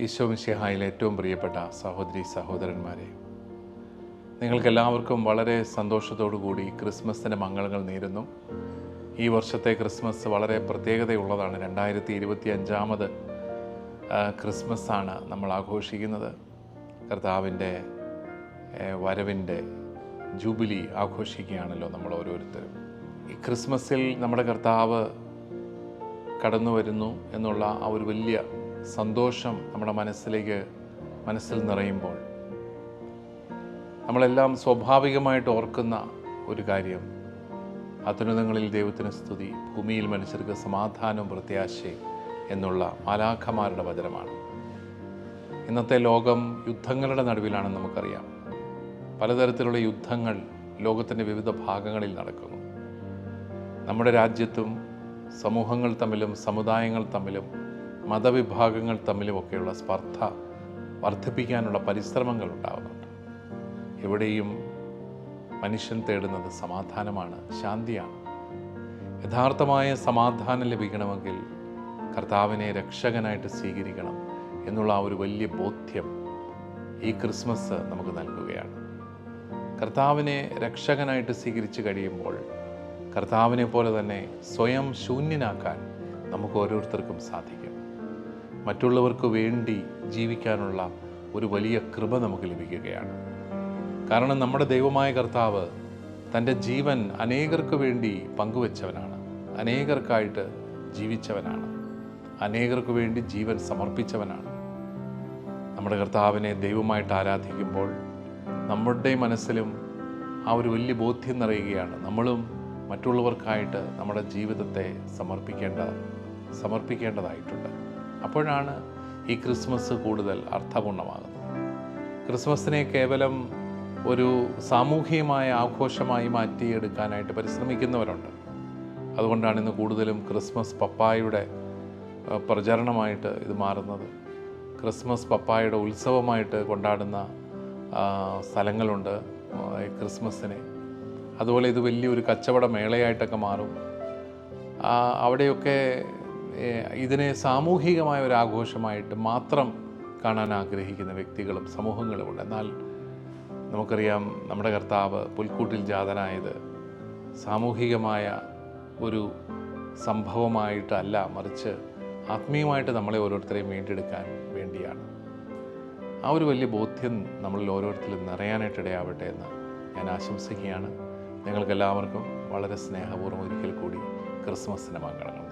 ഈശോ മിശിഹായിൽ ഏറ്റവും പ്രിയപ്പെട്ട സഹോദരി സഹോദരന്മാരെ നിങ്ങൾക്കെല്ലാവർക്കും വളരെ കൂടി ക്രിസ്മസിന്റെ മംഗളങ്ങൾ നേരുന്നു. ഈ വർഷത്തെ ക്രിസ്മസ് വളരെ പ്രത്യേകതയുള്ളതാണ്. രണ്ടായിരത്തി ഇരുപത്തി അഞ്ചാമത് ക്രിസ്മസാണ് നമ്മൾ ആഘോഷിക്കുന്നത്. കർത്താവിന്റെ വരവിന്റെ ജൂബിലി ആഘോഷിക്കുകയാണല്ലോ നമ്മൾ ഓരോരുത്തരും. ഈ ക്രിസ്മസിൽ നമ്മുടെ കർത്താവ് കടന്നു വരുന്നു എന്നുള്ള ആ ഒരു വലിയ സന്തോഷം നമ്മുടെ മനസ്സിലേക്ക് മനസ്സിൽ നിറയുമ്പോൾ നമ്മളെല്ലാം സ്വാഭാവികമായിട്ട് ഓർക്കുന്ന ഒരു കാര്യം. അത്യുന്നതങ്ങളിൽ ദൈവത്തിന് സ്തുതി ഭൂമിയിൽ മനുഷ്യർക്ക് സമാധാനവും പ്രത്യാശയും എന്നുള്ള മാലാഖമാരുടെ വചനമാണ്. ഇന്നത്തെ ലോകം യുദ്ധങ്ങളുടെ നടുവിലാണെന്ന് നമുക്കറിയാം. പലതരത്തിലുള്ള യുദ്ധങ്ങൾ ലോകത്തിന്റെ വിവിധ ഭാഗങ്ങളിൽ നടക്കുന്നു. നമ്മുടെ രാജ്യത്തും സമൂഹങ്ങൾ തമ്മിലും സമുദായങ്ങൾ തമ്മിലും മതവിഭാഗങ്ങൾ തമ്മിലുമൊക്കെയുള്ള സ്പർദ്ധ വർദ്ധിപ്പിക്കാനുള്ള പരിശ്രമങ്ങൾ ഉണ്ടാകുന്നുണ്ട് എവിടെയും മനുഷ്യൻ തേടുന്നത് സമാധാനമാണ് ശാന്തിയാണ്. യഥാർത്ഥമായ സമാധാനം ലഭിക്കണമെങ്കിൽ കർത്താവിനെ രക്ഷകനായിട്ട് സ്വീകരിക്കണം എന്നുള്ള ആ ഒരു വലിയ ബോധ്യം ഈ ക്രിസ്മസ് നമുക്ക് നൽകുകയാണ്. കർത്താവിനെ രക്ഷകനായിട്ട് സ്വീകരിച്ചു കഴിയുമ്പോൾ കർത്താവിനെ പോലെ തന്നെ സ്വയം ശൂന്യനാക്കാൻ നമുക്ക് ഓരോരുത്തർക്കും സാധിക്കും. മറ്റുള്ളവർക്ക് വേണ്ടി ജീവിക്കാനുള്ള ഒരു വലിയ കൃപ നമുക്ക് ലഭിക്കുകയാണ്. കാരണം നമ്മുടെ ദൈവമായ കർത്താവ് തന്റെ ജീവൻ അനേകർക്ക് വേണ്ടി പങ്കുവച്ചവനാണ്. അനേകർക്കായിട്ട് ജീവിച്ചവനാണ്. അനേകർക്ക് വേണ്ടി ജീവൻ സമർപ്പിച്ചവനാണ്. നമ്മുടെ കർത്താവിനെ ദൈവമായിട്ട് ആരാധിക്കുമ്പോൾ നമ്മുടെ മനസ്സിലും ആ ഒരു വലിയ ബോധ്യം നിറയുകയാണ്. നമ്മളും മറ്റുള്ളവർക്കായിട്ട് നമ്മുടെ ജീവിതത്തെ സമർപ്പിക്കേണ്ട സമർപ്പിക്കേണ്ടതായിട്ടുണ്ട്. അപ്പോഴാണ് ഈ ക്രിസ്മസ് കൂടുതൽ അർത്ഥപൂർണമാകുന്നത് ക്രിസ്മസിനെ കേവലം ഒരു സാമൂഹികമായ ആഘോഷമായി മാറ്റിയെടുക്കാനായിട്ട് പരിശ്രമിക്കുന്നവരുണ്ട്. അതുകൊണ്ടാണ് ഇന്ന് കൂടുതലും ക്രിസ്മസ് പപ്പായുടെ പ്രചരണമായിട്ട് ഇത് മാറുന്നത്. ക്രിസ്മസ് പപ്പായുടെ ഉത്സവമായിട്ട് കൊണ്ടാടുന്ന സ്ഥലങ്ങളുണ്ട് ക്രിസ്മസിനെ. അതുപോലെ ഇത് വലിയൊരു കച്ചവട മേളയായിട്ടൊക്കെ മാറും അവിടെയൊക്കെ ഇതിനെ സാമൂഹികമായ ഒരു ആഘോഷമായിട്ട് മാത്രം കാണാൻ ആഗ്രഹിക്കുന്ന വ്യക്തികളും സമൂഹങ്ങളും ഉണ്ട്. എന്നാൽ നമുക്കറിയാം നമ്മുടെ കർത്താവ് പുൽക്കൂട്ടിൽ ജാതനായത് സാമൂഹികമായ ഒരു സംഭവമായിട്ടല്ല മറിച്ച് ആത്മീയമായിട്ട് നമ്മളെ ഓരോരുത്തരെയും വീണ്ടെടുക്കാൻ വേണ്ടിയാണ്. ആ ഒരു വലിയ ബോധ്യം നമ്മളിൽ ഓരോരുത്തരിലും നിറയാനായിട്ടിടയാവട്ടെ എന്ന് ഞാൻ ആശംസിക്കുകയാണ്. നിങ്ങൾക്കെല്ലാവർക്കും വളരെ സ്നേഹപൂർവം ഒരിക്കൽ കൂടി ക്രിസ്മസിന്റെ മംഗളങ്ങൾ